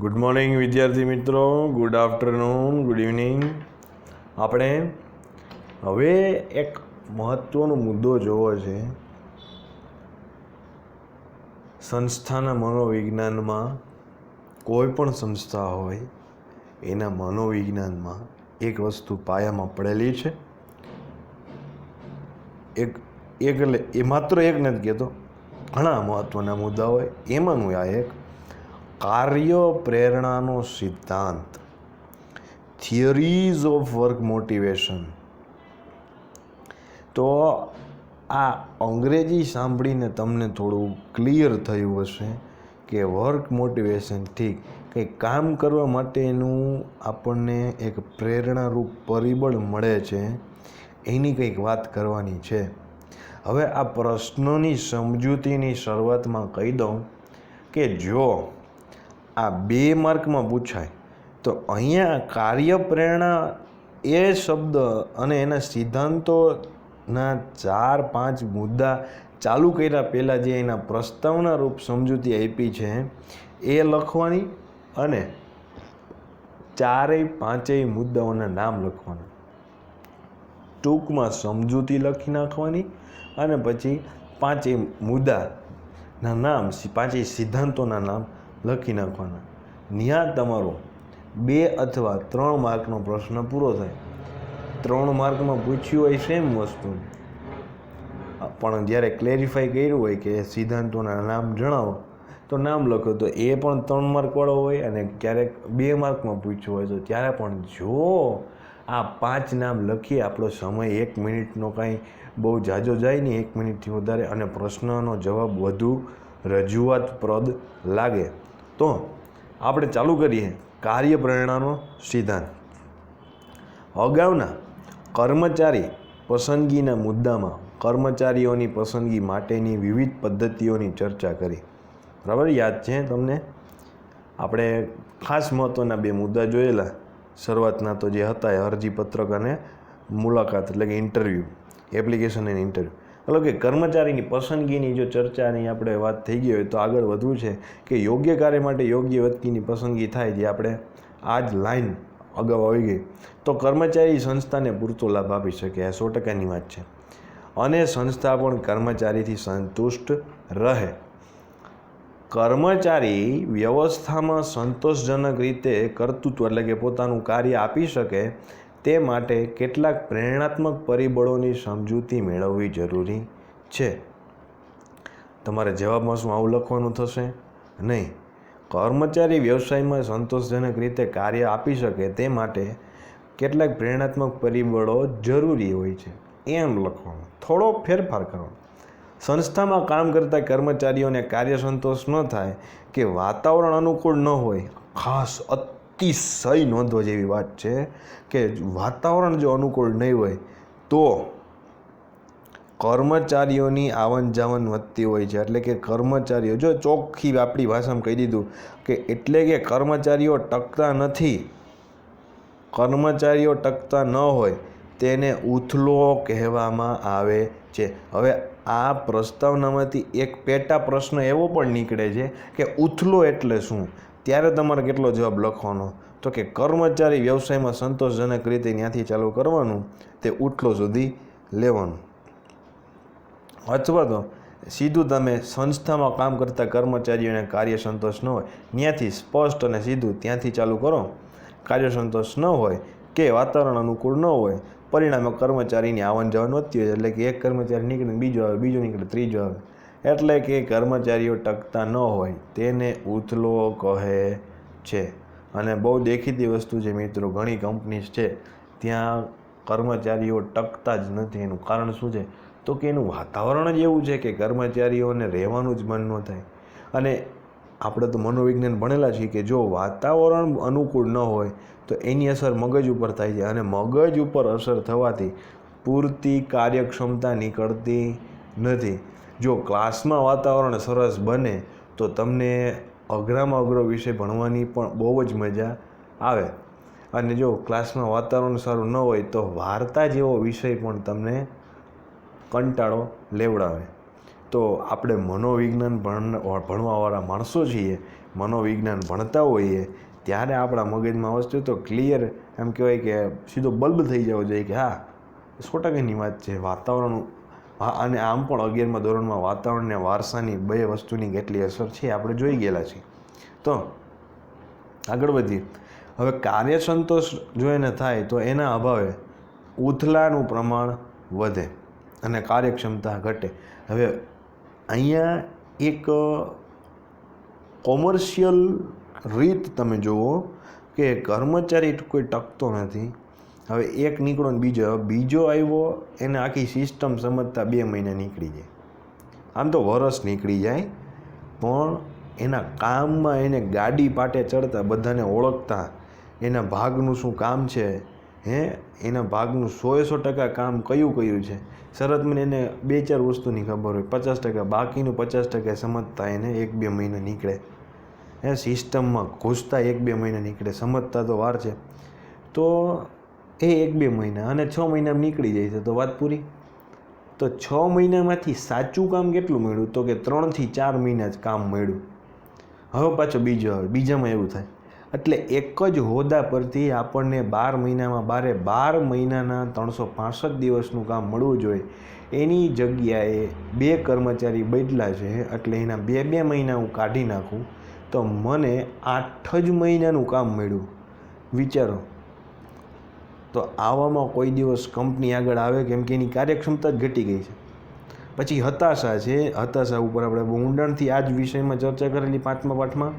Good morning વિદ્યાર્થી મિત્રો. Good afternoon good evening આપણે હવે એક મહત્ત્વનો મુદ્દો જોવો છે. સંસ્થાના મનોવિજ્ઞાનમાં કોઈ પણ સંસ્થા હોય, એના મનોવિજ્ઞાનમાં એક વસ્તુ પાયામાં પડેલી છે. એક એક એટલે એ માત્ર એક નથી કહેતો, ઘણા મહત્ત્વના મુદ્દા હોય. એમાંનું આ એક કાર્ય પ્રેરણાનો સિદ્ધાંત. થિયરીઝ ઓફ વર્ક મોટિવેશન તો આ અંગ્રેજી સાંભળીને તમને થોડું ક્લિયર થયું હશે કે વર્ક મોટિવેશન ઠીક કંઈક કામ કરવા માટેનું આપણને એક પ્રેરણારૂપ પરિબળ મળે છે, એની કંઈક વાત કરવાની છે. હવે આ પ્રશ્નોની સમજૂતીની શરૂઆતમાં કહી દઉં કે જો આ બે માર્કમાં પૂછાય, તો અહીંયા કાર્ય પ્રેરણા એ શબ્દ અને એના સિદ્ધાંતોના ચાર પાંચ મુદ્દા ચાલુ કર્યા પહેલાં જે એના પ્રસ્તાવના રૂપ સમજૂતી આપી છે, એ લખવાની અને ચારેય પાંચેય મુદ્દાઓના નામ લખવાના. ટૂંકમાં સમજૂતી લખી નાખવાની અને પછી પાંચેય મુદ્દાના નામ, પાંચેય સિદ્ધાંતોના નામ લખી નાખવાના. ત્યાં તમારો. બે અથવા ત્રણ માર્કનો પ્રશ્ન પૂરો થાય. ત્રણ માર્કમાં પૂછ્યું હોય સેમ વસ્તુ. પણ જ્યારે ક્લેરિફાઈ કર્યું હોય કે સિદ્ધાંતોના નામ જણાવો, તો નામ લખો. તો એ પણ ત્રણ માર્કવાળો હોય અને ક્યારેક બે માર્કમાં પૂછ્યું હોય તો ત્યારે પણ જો આ પાંચ નામ લખીએ આપણો સમય એક મિનિટનો કાંઈ બહુ જાજો જાય નહીં, એક મિનિટથી વધારે. અને પ્રશ્નનો જવાબ વધુ રજૂઆતપ્રદ લાગે. તો આપણે ચાલુ કરીએ કાર્ય પ્રેરણાનો સિદ્ધાંત. અગાઉના કર્મચારી પસંદગીના મુદ્દામાં કર્મચારીઓની પસંદગી માટેની વિવિધ પદ્ધતિઓની ચર્ચા કરી. બરાબર? યાદ છે તમને? આપણે ખાસ મહત્ત્વના બે મુદ્દા જોયેલા. શરૂઆતના તો જે હતા એ અરજીપત્રક અને મુલાકાત, એટલે કે ઇન્ટરવ્યૂ એપ્લિકેશન એન્ડ ઇન્ટરવ્યૂ એટલે કે કર્મચારીની પસંદગીની જો ચર્ચાની આપણે વાત થઈ ગઈ હોય તો આગળ વધવું છે કે યોગ્ય કાર્ય માટે યોગ્ય વ્યક્તિની પસંદગી થાય જે આપણે આ જ લાઈન અગાઉ આવી ગઈ. તો કર્મચારી સંસ્થાને પૂરતો લાભ આપી શકે, આ સો ટકાની વાત છે. અને સંસ્થા પણ કર્મચારીથી સંતુષ્ટ રહે. કર્મચારી વ્યવસ્થામાં સંતોષજનક રીતે કર્તૃત્વ એટલે કે પોતાનું કાર્ય આપી શકે તે માટે કેટલાક પ્રેરણાત્મક પરિબળોની સમજૂતી મેળવવી જરૂરી છે. તમારે જવાબમાં શું આવું લખવાનું થશે? નહીં. કર્મચારી વ્યવસાયમાં સંતોષજનક રીતે કાર્ય આપી શકે તે માટે કેટલાક પ્રેરણાત્મક પરિબળો જરૂરી હોય છે. એમ લખવાનું. થોડો ફેરફાર કરવાનો. સંસ્થામાં કામ કરતા કર્મચારીઓને કાર્ય સંતોષ ન થાય કે વાતાવરણ અનુકૂળ ન હોય, ખાસ અતિશય નોંધવા જેવી વાત છે કે વાતાવરણ જો અનુકૂળ નહીં હોય, તો કર્મચારીઓની આવન જાવન વધતી હોય છે. એટલે કે કર્મચારીઓ, જો ચોખ્ખી આપણી ભાષામાં કહી દીધું કે એટલે કે કર્મચારીઓ ટકતા નથી, કર્મચારીઓ ટકતા ન હોય, તેને ઉથલો કહેવામાં આવે છે. હવે આ પ્રસ્તાવનામાંથી એક પેટા પ્રશ્ન એવો પણ નીકળે છે કે ઉથલો એટલે શું? ત્યારે તમારે કેટલો જવાબ લખવાનો? તો કે કર્મચારી વ્યવસાયમાં સંતોષજનક રીતે ત્યાંથી ચાલુ કરવાનું, તે ઉથલો સુધી લેવાનું. અથવા તો સીધું તમે સંસ્થામાં કામ કરતા કર્મચારીઓને કાર્ય સંતોષ ન હોય, ત્યાંથી સ્પષ્ટ અને સીધું ત્યાંથી ચાલુ કરો. કાર્ય સંતોષ ન હોય કે વાતાવરણ અનુકૂળ ન હોય, પરિણામે કર્મચારીની આવન જવન વધતી હોય એટલે કે એક કર્મચારી નીકળે બીજો આવે, બીજો નીકળે, ત્રીજો આવે. એટલે કે કર્મચારીઓ ટકતા ન હોય તેને ઉથલો કહે છે. અને બહુ દેખીતી વસ્તુ છે મિત્રો, ઘણી કંપનીઝ છે ત્યાં કર્મચારીઓ ટકતા જ નથી. એનું કારણ શું છે? તો કે એનું વાતાવરણ જ એવું છે કે કર્મચારીઓને રહેવાનું જ મન ન થાય. અને આપણે તો મનોવિજ્ઞાન ભણેલા છીએ કે જો વાતાવરણ અનુકૂળ ન હોય તો એની અસર મગજ ઉપર થાય છે. અને મગજ ઉપર અસર થવાથી પૂરતી કાર્યક્ષમતા નીકળતી નથી. જો ક્લાસમાં વાતાવરણ સરસ બને, તો તમને અઘરામાં અઘરો વિષય ભણવાની પણ બહુ જ મજા આવે. અને જો ક્લાસમાં વાતાવરણ સારું ન હોય, તો વાર્તા જેવો વિષય પણ તમને કંટાળો લેવડાવે. તો આપણે મનોવિજ્ઞાન ભણ, ભણવાવાળા માણસો છીએ, મનોવિજ્ઞાન ભણતા હોઈએ, ત્યારે આપણા મગજમાં વસ્તુ તો ક્લિયર એમ કહેવાય કે સીધો બલ્બ થઈ જવો જોઈએ કે હા, સો ટકાની વાત છે, વાતાવરણ અને આમ પણ અગિયારમાં ધોરણમાં વાતાવરણ ને વારસાની બે વસ્તુની કેટલી અસર છે આપણે જોઈ ગયેલા છીએ. તો આગળ વધીએ. હવે કાર્ય સંતોષ જો એને થાય તો એના અભાવે ઉથલાનું પ્રમાણ વધે અને કાર્યક્ષમતા ઘટે. હવે અહીંયા એક કોમર્શિયલ રીત તમે જુઓ કે કર્મચારી કોઈ ટકતો નથી હવે એક નીકળો ને બીજો. બીજો આવ્યો, એને આખી સિસ્ટમ સમજતા બે મહિના નીકળી જાય. આમ તો વરસ નીકળી જાય, પણ એના કામમાં એને ગાડી પાટે ચડતા બધાને ઓળખતા. એના ભાગનું શું કામ છે? હે? એના ભાગનું સોએ સો ટકા કામ કયું કયું છે? શરત મને એને બે ચાર વસ્તુની ખબર હોય. પચાસ ટકા બાકીનું પચાસ ટકા સમજતા એને એક બે મહિના નીકળે. હે સિસ્ટમમાં ઘૂસતા એક બે મહિના નીકળે. સમજતા તો વાર છે. તો એ એક બે મહિના અને છ મહિનામાં નીકળી જાય છે. તો વાત પૂરી? તો છ મહિનામાંથી સાચું કામ કેટલું મળ્યું? તો કે ત્રણથી ચાર મહિના જ કામ મળ્યું. હવે પાછો બીજો આવે. બીજામાં એવું થાય. એટલે એક જ હોદ્દા પરથી આપણને બાર મહિનામાં બારે બાર મહિનાના ત્રણસો પાસઠ દિવસનું કામ મળવું જોઈએ. એની જગ્યાએ બે કર્મચારી બદલા છે. એટલે એના બે બે મહિના હું કાઢી નાખું. તો મને આઠ જ મહિનાનું કામ મળ્યું. વિચારો. તો આવામાં કોઈ દિવસ કંપની આગળ આવે કેમ કે એની કાર્યક્ષમતા જ ઘટી ગઈ છે. પછી હતાશા છે, હતાશા ઉપર આપણે બહુ ઊંડાણથી આ જ વિષયમાં ચર્ચા કરેલી પાંચમા પાઠમાં.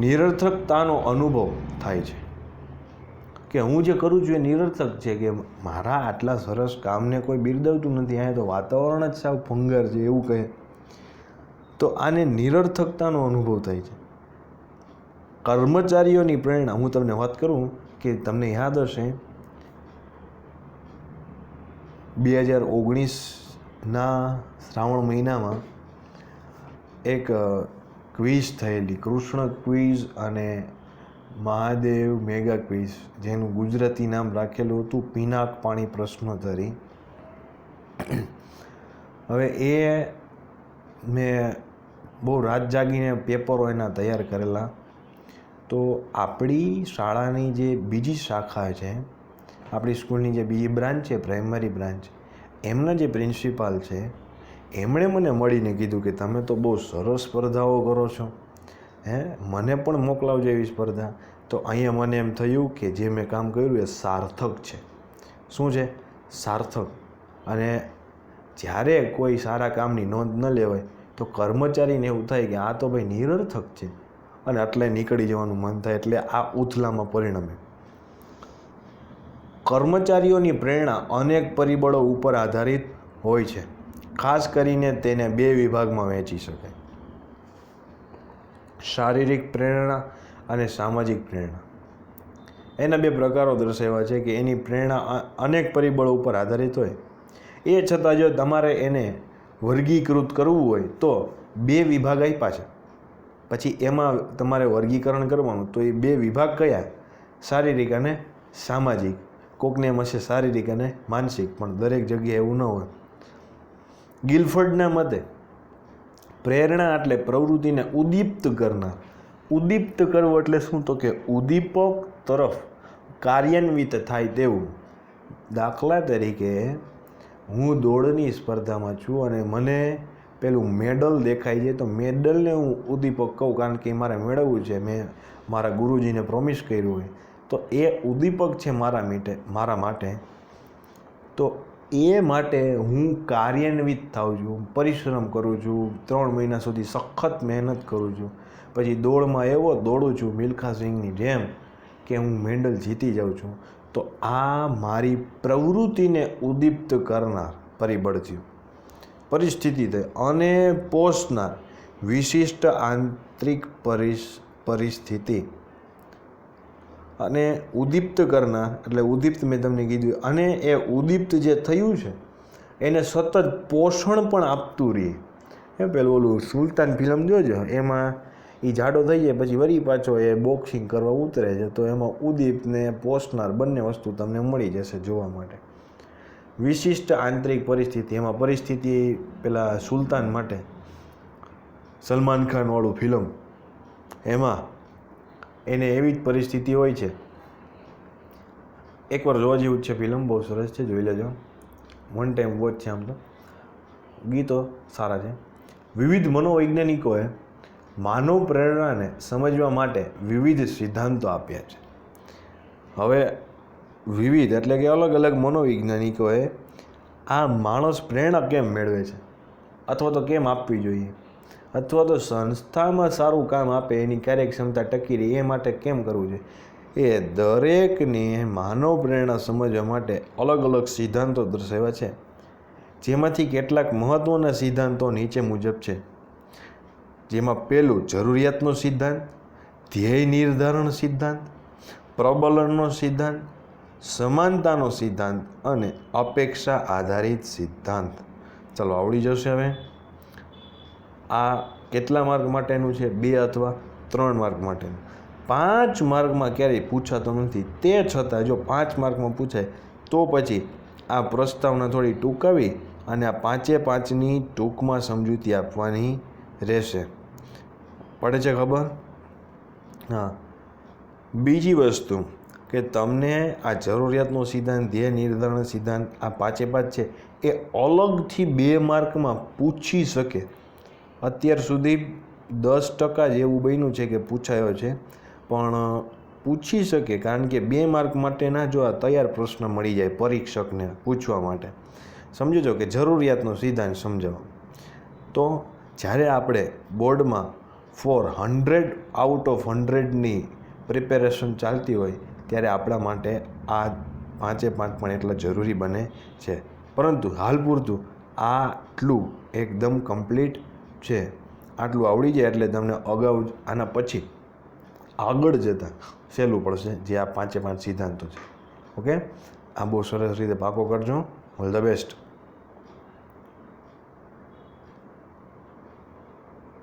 નિરર્થકતાનો અનુભવ થાય છે. કે હું જે કરું છું એ નિરર્થક છે કે મારા આટલા સરસ કામને કોઈ બિરદાવતું નથી, અહીંયા તો વાતાવરણ જ સાવ ભંગર છે એવું કહે. તો આને નિરર્થકતાનો અનુભવ થાય છે. કર્મચારીઓની પ્રેરણા, હું તમને વાત કરું કે તમને યાદ હશે, બે હજાર ઓગણીસના શ્રાવણ મહિનામાં એક ક્વિઝ થયેલી, કૃષ્ણ ક્વિઝ અને મહાદેવ મેગા ક્વિઝ જેનું ગુજરાતી નામ રાખેલું હતું પિનાક પાણી પ્રશ્નોત્તરી હવે એ મેં બહુ રાત જાગીને પેપરો એના તૈયાર કરેલા. તો આપણી શાળાની જે બીજી શાખા છે, આપણી સ્કૂલની જે બીજી બ્રાન્ચ છે, પ્રાઇમરી બ્રાન્ચ, એમના જે પ્રિન્સિપાલ છે, એમણે મને મળીને કીધું કે તમે તો બહુ સરસ સ્પર્ધાઓ કરો છો, હે? મને પણ મોકલાવજો એવી સ્પર્ધા. તો અહીંયા મને એમ થયું કે જે મેં કામ કર્યું એ સાર્થક છે. શું છે? સાર્થક. અને જ્યારે કોઈ સારા કામની નોંધ ન લેવાય, તો કર્મચારીને એવું થાય કે આ તો ભાઈ નિરર્થક છે. અને આટલે નીકળી જવાનું મન થાય એટલે આ ઉથલામાં પરિણમે. કર્મચારીઓની પ્રેરણા અનેક પરિબળો ઉપર આધારિત હોય છે. ખાસ કરીને તેને બે વિભાગમાં વહેંચી શકાય. શારીરિક પ્રેરણા અને સામાજિક પ્રેરણા. એના બે પ્રકારો દર્શાવ્યા છે કે એની પ્રેરણા અનેક પરિબળો ઉપર આધારિત હોય. એ છતાં જો તમારે એને વર્ગીકૃત કરવું હોય તો બે વિભાગ આપ્યા છે. પછી એમાં તમારે વર્ગીકરણ કરવાનું, તો એ બે વિભાગ કયા? શારીરિક અને સામાજિક. કોકને એમ હશે શારીરિક અને માનસિક, પણ દરેક જગ્યાએ એવું ન હોય. ગિલફર્ડના મતે, પ્રેરણા એટલે પ્રવૃત્તિને ઉદ્દીપ્ત કરનાર. ઉદ્દીપ્ત કરવું એટલે શું? તો કે ઉદ્દીપક તરફ કાર્યાન્વિત થાય તેવું. દાખલા તરીકે, હું દોડની સ્પર્ધામાં છું અને મને પેલું મેડલ દેખાય છે. તો મેડલને હું ઉદ્દીપક કહું કારણ કે મારે મેળવવું છે. મેં મારા ગુરુજીને પ્રોમિસ કર્યું હોય. તો એ ઉદ્દીપક છે મારા માટે મારા માટે. તો એ માટે હું કાર્યાન્વિત થાઉં છું, પરિશ્રમ કરું છું, ત્રણ મહિના સુધી સખત મહેનત કરું છું. પછી દોડમાં એવો દોડું છું, મિલ્ખા સિંહની જેમ, કે હું મેડલ જીતી જાઉં છું. તો આ મારી પ્રવૃત્તિને ઉદ્દીપ્ત કરનાર પરિબળ થયું પરિસ્થિતિ થઈ અને પોષનાર વિશિષ્ટ આંતરિક પરિસ, પરિસ્થિતિ. અને ઉદીપ્ત કરનાર, એટલે ઉદીપ્ત મેં તમને કીધું, અને એ ઉદીપ્ત જે થયું છે, એને સતત પોષણ પણ આપતું રહે. એ પેલું ઓલું સુલતાન ફિલ્મ જોજો એમાં એ જાડો થઈ જાય, પછી વળી પાછો એ બોક્સિંગ કરવા ઉતરે છે, તો એમાં ઉદ્દીપ ને પોષનાર બંને વસ્તુ તમને મળી જશે જોવા માટે. વિશિષ્ટ આંતરિક પરિસ્થિતિ. એમાં પરિસ્થિતિ પેલા સુલતાન માટે. સલમાન ખાનવાળું ફિલ્મ એમાં એને એવી જ પરિસ્થિતિ હોય છે. એકવાર જોવા જેવું છે ફિલ્મ બહુ સરસ છે, જોઈ લેજો. વન ટાઈમ વોચ છે આમ તો. ગીતો સારા છે. વિવિધ મનોવૈજ્ઞાનિકોએ માનવ પ્રેરણાને સમજવા માટે વિવિધ સિદ્ધાંતો આપ્યા છે. હવે વિવિધ એટલે કે અલગ અલગ મનોવૈજ્ઞાનિકોએ આ માણસ પ્રેરણા કેમ મેળવે છે? અથવા તો કેમ આપવી જોઈએ? અથવા તો સંસ્થામાં સારું કામ આપે, એની કાર્યક્ષમતા ટકી રહે, એ માટે કેમ કરવું જોઈએ? એ દરેકને માનવ પ્રેરણા સમજવા માટે અલગ અલગ સિદ્ધાંતો દર્શાવ્યા છે. જેમાંથી કેટલાક મહત્ત્વના સિદ્ધાંતો નીચે મુજબ છે. જેમાં પહેલું જરૂરિયાતનો સિદ્ધાંત, ધ્યેય નિર્ધારણ સિદ્ધાંત, પ્રબલનનો સિદ્ધાંત સમાનતાનો સિદ્ધાંત અને અપેક્ષા આધારિત સિદ્ધાંત. ચાલો આવડી જશે હવે. આ કેટલા માર્ગ માટેનું છે? બે અથવા ત્રણ માર્ગ માટેનું. પાંચ માર્ગમાં ક્યારેય પૂછાતો નથી. તે છતાં જો પાંચ માર્કમાં પૂછાય, તો પછી આ પ્રસ્તાવના થોડી ટૂંકાવી અને આ પાંચે પાંચની ટૂંકમાં સમજૂતી આપવાની રહેશે. પડે છે ખબર? હા. બીજી વસ્તુ. કે તમને આ જરૂરિયાતનો સિદ્ધાંત, ધ્યેય, નિર્ધારણ સિદ્ધાંત આ પાંચે પાંચ છે, એ અલગથી બે માર્કમાં પૂછી શકે. અત્યાર સુધી દસ ટકા જ એવું બન્યું છે કે પૂછાયો છે, પણ પૂછી શકે કારણ કે બે માર્ક માટેના જો આ તૈયાર પ્રશ્ન મળી જાય પરીક્ષકને પૂછવા માટે. સમજો છો કે જરૂરિયાતનો સિદ્ધાંત સમજાવો. તો જ્યારે આપણે બોર્ડમાં ફોર હંડ્રેડ આઉટ ઓફ હંડ્રેડની પ્રિપેરેશન ચાલતી હોય ત્યારે આપણા માટે આ પાંચે પાંચ પણ એટલા જરૂરી બને છે. પરંતુ હાલ પૂરતું આટલું એકદમ કમ્પ્લીટ છે. આટલું આવડી જાય એટલે તમને અગાઉ આના પછી આગળ જતાં સહેલું પડશે જે આ પાંચે પાંચ સિદ્ધાંતો છે. ઓકે? આ બહુ સરસ રીતે પાકો કરજો. All the best